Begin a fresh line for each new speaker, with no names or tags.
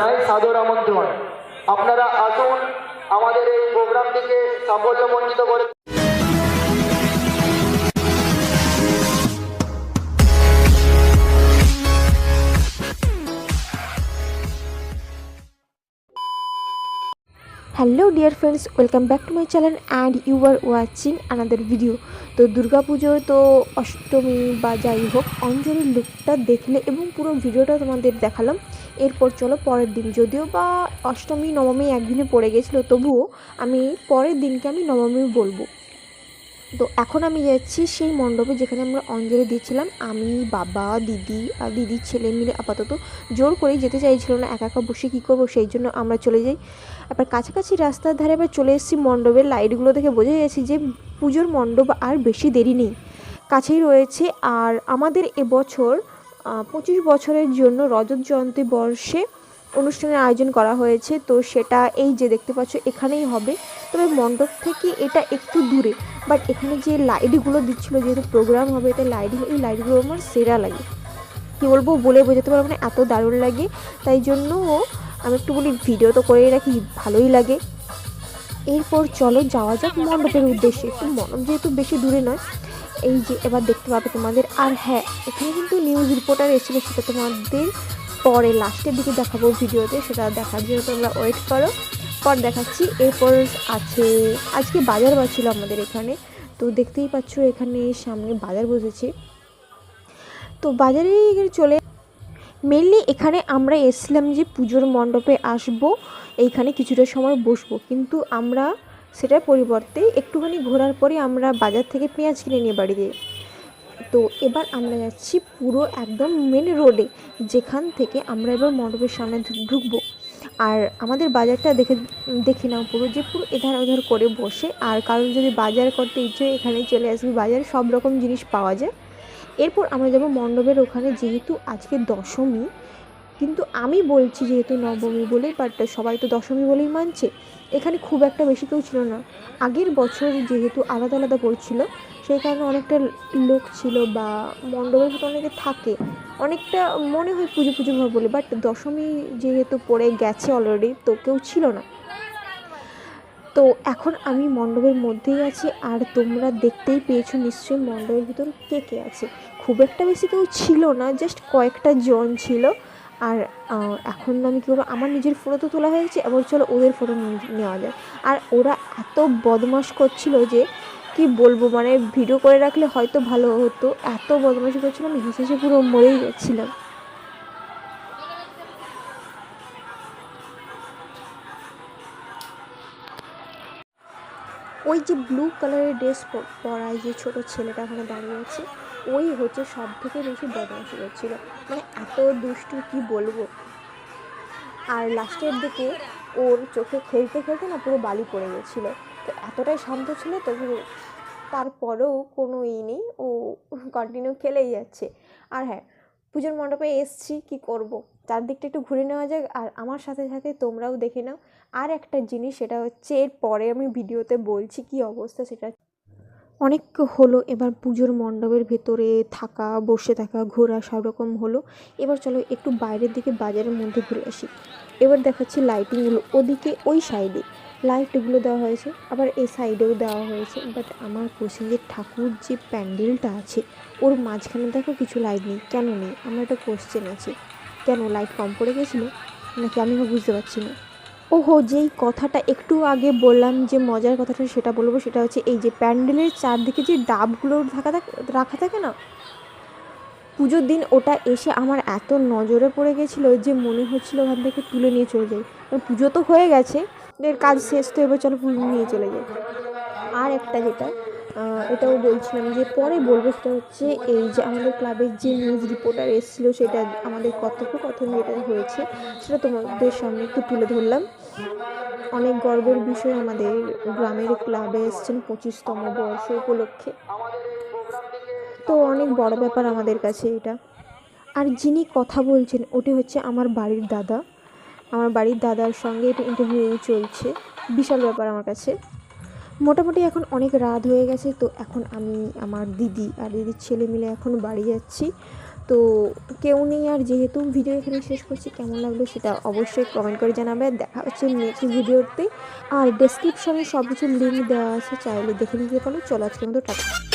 জানাই সাদর আমন্ত্রণ। আপনারা আসুন আমাদের এই প্রোগ্রামটিকে সাফল্যমণ্ডিত করে
hello dear friends welcome back to my channel and you are watching another video তো দুর্গাপুজোর তো অষ্টমী বা যাই হোক, অঞ্জলির লুকটা দেখলে এবং পুরো ভিডিওটা তোমাদের দেখালাম। এরপর চলো পরের দিন। যদিও বা অষ্টমী, নবমী একদিনে পড়ে গেছিল, তবুও আমি পরের দিনকে আমি নবমী বলব। তো এখন আমি যাচ্ছি সেই মণ্ডপে যেখানে আমরা অঞ্জলি দিচ্ছিলাম। আমি, বাবা, দিদি আর দিদির ছেলে মিলে আপাতত জোর করেই যেতে চাইছিল না, একা একা বসে কী করব সেই জন্য আমরা চলে যাই। আবার কাছাকাছি রাস্তার ধারে এবার চলে এসেছি মণ্ডপের লাইটগুলো দেখে বোঝা যাচ্ছে যে পুজোর মণ্ডপ আর বেশি দেরি নেই। কাছেই রয়েছে আর আমাদের এবছর পঁচিশ বছরের জন্য রজত জয়ন্তী বর্ষে অনুষ্ঠানের আয়োজন করা হয়েছে। তো সেটা এই যে দেখতে পাচ্ছ, এখানেই হবে। তবে মণ্ডপ থেকে এটা একটু দূরে। বাট এখানে যে লাইটগুলো দিচ্ছিল, যেহেতু প্রোগ্রাম হবে, এতে লাইট, এই লাইটগুলো আমার সেরা লাগে। কী বলব, বলে বোঝাতে পারব না, এত দারুণ লাগে। তাই জন্য আমি একটু বলি ভিডিও তো করেই রাখি, ভালোই লাগে। এরপর চলো, যাওয়া যাক মণ্ডপের উদ্দেশ্যে। একটু মণ্ডপ যেহেতু বেশি দূরে নয় এই যে এবার দেখতে পাবে তোমাদের। আর হ্যাঁ এখানে কিন্তু নিউজ রিপোর্টার এসেছিল সেটা তোমাদের পরে লাস্টের দিকে দেখাবো ভিডিওতে, সেটা দেখার জন্য তোমরা ওয়েট করো। পর দেখাচ্ছি, এরপর আছে, আজকে বাজার বাজছিল আমাদের এখানে। তো দেখতেই পাচ্ছ, এখানে সামনে বাজার বসেছে। তো বাজারে চলে মেনলি এখানে আমরা এসছিলাম যে পুজোর মণ্ডপে আসব, এইখানে কিছুটা সময় বসবো। কিন্তু আমরা সেটার পরিবর্তে একটুখানি ঘোরার পরে আমরা বাজার থেকে পেঁয়াজ কিনে নিয়ে বাড়িতে তো এবার আমরা যাচ্ছি পুরো একদম মেন রোডে যেখান থেকে আমরা এবার মণ্ডপের সামনে ঢুকবো। আর আমাদের বাজারটা দেখে, দেখি নাও পুরো যে পুরো এধার ওধার করে বসে। আর কারণ যদি বাজার করতে ইচ্ছে এখানে চলে আসবি। বাজারে সব রকম জিনিস পাওয়া যায়। এরপর আমরা যাব মণ্ডপের ওখানে, যেহেতু আজকে দশমী কিন্তু আমি বলছি যেহেতু নবমী বলে বাট সবাই তো দশমী বলেই মানছে, এখানে খুব একটা বেশি কেউ ছিল না। আগের বছর যেহেতু আলাদা আলাদা পড়ছিল, সেই কারণে অনেকটা লোক ছিল বা মণ্ডপের ভিতরে অনেকে থাকে। অনেকটা মনে হয় পুজো পুজো ভাবে বলে বাট দশমী যেহেতু পড়ে গেছে অলরেডি তো কেউ ছিল না। তো এখন আমি মণ্ডপের মধ্যেই আছি, আর তোমরা দেখতেই পেয়েছ নিশ্চয়ই মণ্ডপের ভিতর কে কে আছে। খুব একটা বেশি কেউ ছিল না জাস্ট কয়েকটা জন ছিল। আর এখন আমি কী করব? আমার নিজের ফটো তো তোলা হয়েছে এবার চলো ওদের ফটো নেওয়া যায় আর ওরা এত বদমাশ করছিল যে, কি বলব? মানে ভিডিও করে রাখলে হয়তো ভালো হতো। এত বদমাশি করছিল, আমি হেসে হেসে পুরো মরেই যাচ্ছিলাম। ওই যে ব্লু কালারের ড্রেস পরা যে ছোট ছেলেটা ওখানে দাঁড়িয়ে আছে ওই হচ্ছে সব থেকে বেশি বদমাশি করছিল। মানে এত দুষ্টু কি বলব? আর লাস্টের দিকে ওর চোখে খেলতে খেলতে না পুরো বালি পড়ে গেছিল। তো এতটাই শান্ত ছিল তবু তারপরেও কোনো ই নেই, ও কন্টিনিউ খেলেই যাচ্ছে। আর হ্যাঁ পুজোর মণ্ডপে এসছি, কি করব? চারদিকটা একটু ঘুরে নেওয়া যাক, আর আমার সাথে সাথে তোমরাও দেখে নাও। আর একটা জিনিস, সেটা হচ্ছে এর পরে আমি ভিডিওতে বলছি কি অবস্থা, সেটা অনেক হলো, এবার পুজোর মণ্ডপের ভেতরে থাকা, বসে থাকা, ঘোরা সব রকম হলো। এবার চলো একটু বাইরের দিকে বাজারের মধ্যে ঘুরে আসি। এবার দেখাচ্ছি লাইটিংগুলো ওদিকে ওই সাইডে লাইটগুলো দেওয়া হয়েছে, আবার এই সাইডেও দেওয়া হয়েছে। বাট আমার পছন্দের ঠাকুর যে প্যান্ডেলটা আছে, ওর মাঝখানে দেখো কিছু লাইট নেই। কেন নেই? আমার একটা কোশ্চেন আছে। কেন লাইট কম পড়ে গেছিল? নাকি আমি বুঝতে পারছি না। ওহো, যেই কথাটা একটু আগে বললাম যে মজার কথাটা সেটা বলব, সেটা হচ্ছে এই যে প্যান্ডেলের চারদিকে যে ডাবগুলো থাকা থাকে, রাখা থাকে না? পুজোর দিন ওটা এসে আমার এত নজরে পড়ে গেছিল যে মনে হচ্ছিল ওখান থেকে তুলে নিয়ে চলে যাই। পুজো তো হয়ে গেছে, এর কাজ শেষ তো এবার চলো নিয়ে চলে যাই। আর একটা যেটা এটাও বলছিলাম যে পরে বলব সেটা হচ্ছে এই যে আমাদের ক্লাবের যে নিউজ রিপোর্টার এসেছিল, সেটা আমাদের কথোপকথন যেটা হয়েছে, সেটা তোমাদের সামনে একটু তুলে ধরলাম। অনেক গর্বের বিষয় আমাদের গ্রামের ক্লাবে এসছেন পঁচিশতম বর্ষ উপলক্ষে। তো অনেক বড় ব্যাপার আমাদের কাছে এটা। আর যিনি কথা বলছেন, ওটি হচ্ছে আমার বাড়ির দাদা। আমার বাড়ির দাদার সঙ্গে এটা ইন্টারভিউ চলছে। বিশাল ব্যাপার আমার কাছে। মোটামুটি এখন অনেক রাত হয়ে গেছে, তো এখন আমি আমার দিদি আর দিদির ছেলে মিলে এখন বাড়ি যাচ্ছি। তো কেউ নেই আর যেহেতু ভিডিও এখানে শেষ করছি, কেমন লাগল সেটা অবশ্যই কমেন্ট করে জানাবে। দেখা হচ্ছে নেক্সট ভিডিওতে আর ডেসক্রিপশনে সব কিছু লিঙ্ক দেওয়া আছে, চাইলে দেখে নিতে পারো। চলো আজকের মতো টাটা।